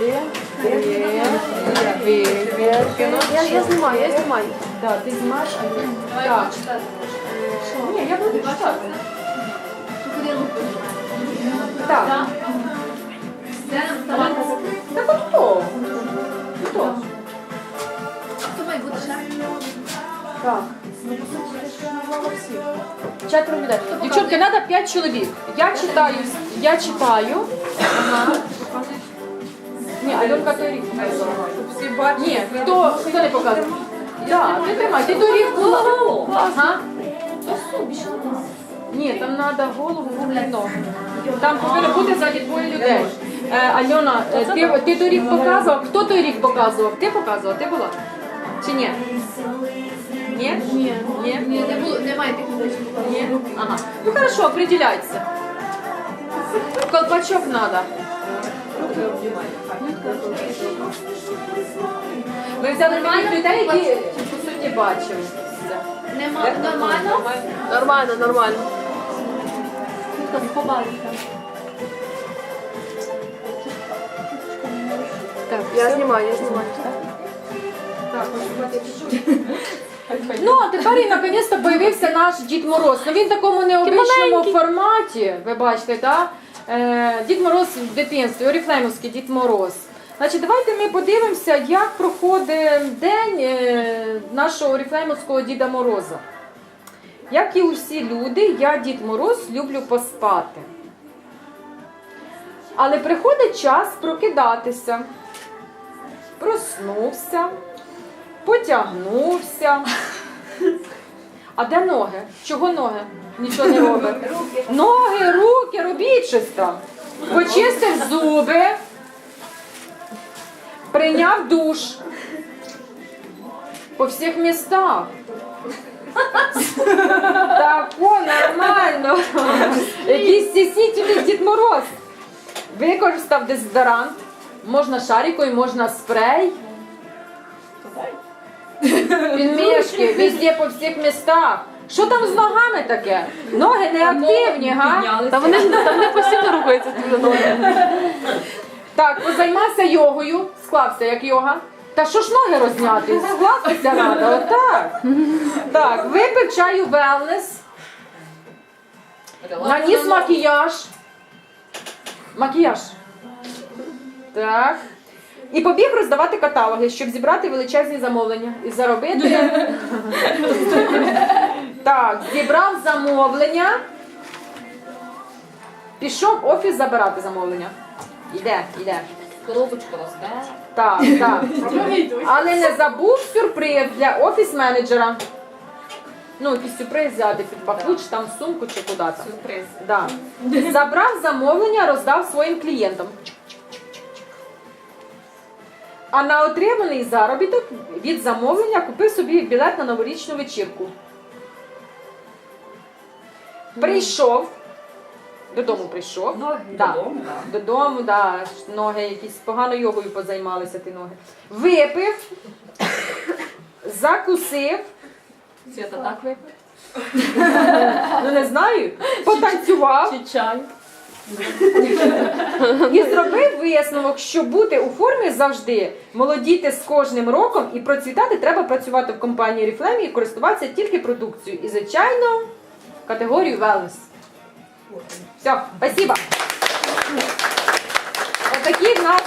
Вибір. Я, я знімаю, я знімаю. Так, ти знімаєш, а я... Так. Ні, я буду читати. Так. Так от хто? Хто? Хто має бути? Так. Четверо людей. Дівчатки, треба п'ять чоловік. Я читаю, я читаю. Ага. Альонка той рік показала. Всі бачать. Ні, хто, хто не показує? Так, ти тримай, ти той рік. Ага. Ні, там треба голову, руки, ноги. Там повинно бути ззаді двоє людей. Е, Альона, е, ти, ти той рік показував? Хто той рік показував? Ти показував? Ти була? Чи ні? Ні? Ні. Ні? Ні, не було, немає таких людей. Ні? Ага. Ну хорошо, определяйся. Колпачок надо. Ви взяли таких людей, які по суті бачили. Нема, нормально? Нормально, нормально. Так, я знімаю, я знімаю. Ну, а тепер і наконець-то появився наш Дід Мороз. Ну він в такому необичному форматі, ви бачите, так? Е, Дід Мороз в дитинстві, Оріфлеймовський Дід Мороз. Значить, давайте ми подивимося, як проходить день е, нашого Оріфлеймовського Діда Мороза. Як і усі люди, я Дід Мороз люблю поспати. Але приходить час прокидатися. Проснувся, потягнувся. А де ноги? Чого ноги? Нічого не робить. Ноги, руки, робіть щось там. Почистив зуби, прийняв душ по всіх містах. Так, о, нормально. Якийсь стіснительний Дід Мороз. Використав дезодорант. Можна шарикою, можна спрей. Підмішки, везде по всіх містах. Що там з ногами таке? Ноги не активні, га? Та вони ж там не постійно рухаються ті ноги. Так, позаймався йогою, склався як йога. Та що ж ноги розняти? Скластися треба, отак. Так, випив чаю велнес, наніс макіяж. Макіяж. Так. І побіг роздавати каталоги, щоб зібрати величезні замовлення і заробити. Так, зібрав замовлення. Пішов в офіс забирати замовлення. Іде, іде. Коробочку росте. Так, так. Але не забув сюрприз для офіс-менеджера. Ну, якийсь сюрприз взяти під пахуч, там в сумку чи куди там. Сюрприз. Да. Забрав замовлення, роздав своїм клієнтам. А на отриманий заробіток від замовлення купив собі білет на новорічну вечірку. Прийшов. Додому прийшов. Ноги Да. додому, да. Додому, да, ноги якісь погано йогою позаймалися ті ноги. Випив, закусив, Свята так випив? ну не знаю, потанцював. Чи чай? І зробив висновок, що бути у формі завжди, молодіти з кожним роком і процвітати треба працювати в компанії Oriflame і користуватися тільки продукцією. І, звичайно, категорію wellness. Все, спасибо. Отакі в нас